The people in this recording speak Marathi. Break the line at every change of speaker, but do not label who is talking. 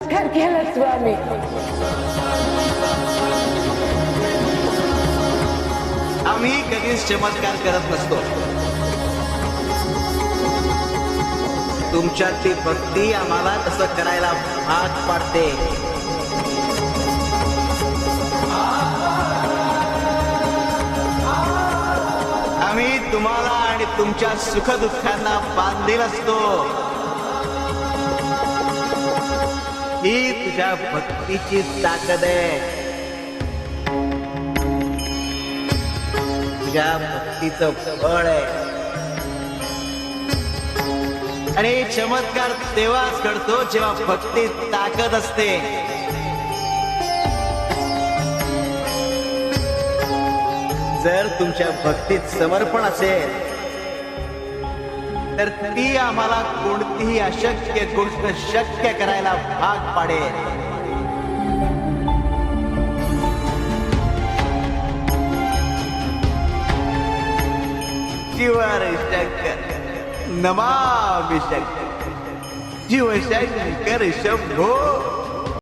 केला स्वामी
आम्ही कधीच चमत्कार करत नसतो तुमच्यातली भक्ती आम्हाला तसं करायला भाग पाडते आम्ही तुम्हाला आणि तुमच्या सुखदुःखांना बांधील असतो ही तुझ्या भक्तीची ताकद आहे. तुझ्या भक्तीचं फळ आहे. आणि चमत्कार तेव्हाच घडतो जेव्हा भक्तीत ताकद असते. जर तुमच्या भक्तीत समर्पण असेल तर ती आम्हाला कोणतीही अशक्य गोष्ट शक्य करायला भाग पाडेल. शिवर शंकर नमामि शंकर. शिव शंकर शंभो.